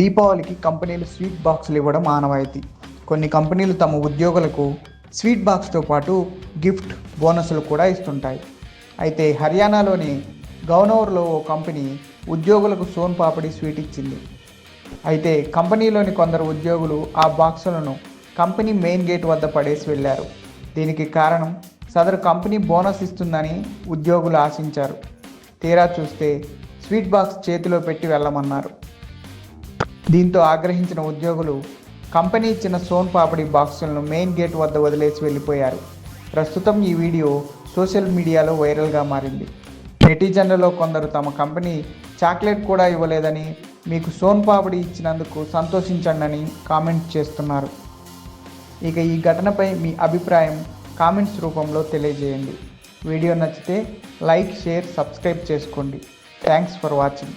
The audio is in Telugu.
దీపావళికి కంపెనీలు స్వీట్ బాక్సులు ఇవ్వడం ఆనవాయితీ. కొన్ని కంపెనీలు తమ ఉద్యోగులకు స్వీట్ బాక్స్తో పాటు గిఫ్ట్ బోనస్లు కూడా ఇస్తుంటాయి. అయితే హర్యానాలోని గౌనౌర్లో ఓ కంపెనీ ఉద్యోగులకు సోన్ పాపడి స్వీట్ ఇచ్చింది. అయితే కంపెనీలోని కొందరు ఉద్యోగులు ఆ బాక్సులను కంపెనీ మెయిన్ గేట్ వద్ద పడేసి వెళ్ళారు. దీనికి కారణం సదరు కంపెనీ బోనస్ ఇస్తుందని ఉద్యోగులు ఆశించారు. తీరా చూస్తే స్వీట్ బాక్స్ చేతిలో పెట్టి వెళ్ళమన్నారు. దీంతో ఆగ్రహించిన ఉద్యోగులు కంపెనీ ఇచ్చిన సోన్ పాపడి బాక్సులను మెయిన్ గేట్ వద్ద వదిలేసి వెళ్ళిపోయారు. ప్రస్తుతం ఈ వీడియో సోషల్ మీడియాలో వైరల్గా మారింది. నెటిజన్లలో కొందరు తమ కంపెనీ చాక్లెట్ కూడా ఇవ్వలేదని మీకు సోన్ పాపడి ఇచ్చినందుకు సంతోషించండి కామెంట్ చేస్తున్నారు. ఇక ఈ ఘటనపై మీ అభిప్రాయం కామెంట్స్ రూపంలో తెలియజేయండి. వీడియో నచ్చితే లైక్ షేర్ సబ్స్క్రైబ్ చేసుకోండి. Thanks for watching.